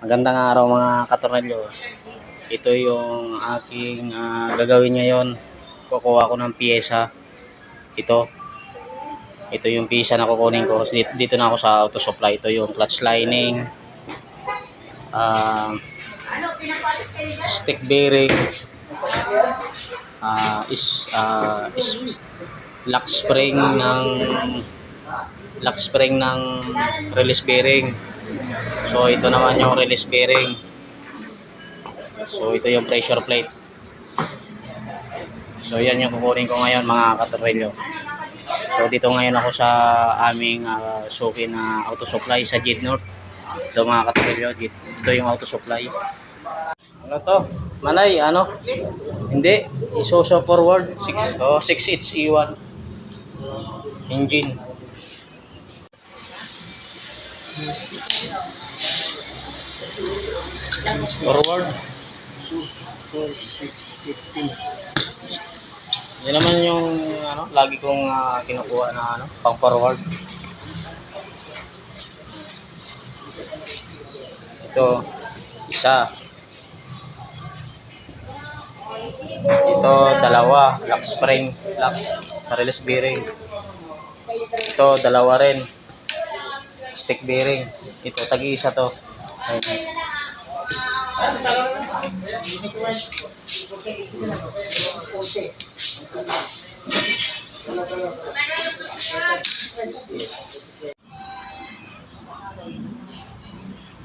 Magandang araw mga katornelyo. Ito yung aking ah, gagawin ngayon. Kukuha ko ng piyesa. Ito. Ito yung piyesa na kukunin ko. Dito, dito na ako sa auto supply. Ito yung clutch lining. ah, stick bearing. ah, is, ah, is lock spring ng lock spring ng release bearing. So ito naman yung release bearing. So ito yung pressure plate. So yan yung kukunin ko ngayon mga katorelyo. So dito ngayon ako sa aming ah, suki na auto supply sa Jid North. Ito mga katorelyo, ito yung auto supply. Ano to? Manay, ano? Hindi, isoso forward 6 oh 6 E1 engine. Forward. 4, 6, 18. Yan naman yung ano, lagi kong ah, kinukuha na ano, pang forward. Ito, isa. Ito, dalawa. Lock spring, lock sa release bearing. Ito, dalawa rin. Stick bearing. Ito, tag-isa to. Ayun.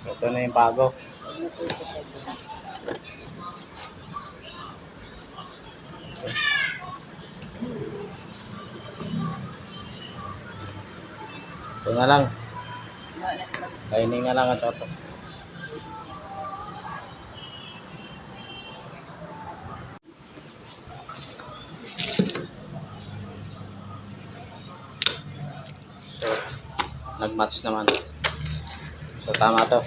Ito na yung bago. Ito na lang. Kainin nga lang at toto. Nag-match naman. So, tama to.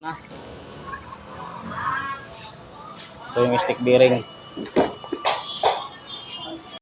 Na. Ito yung stick bearing.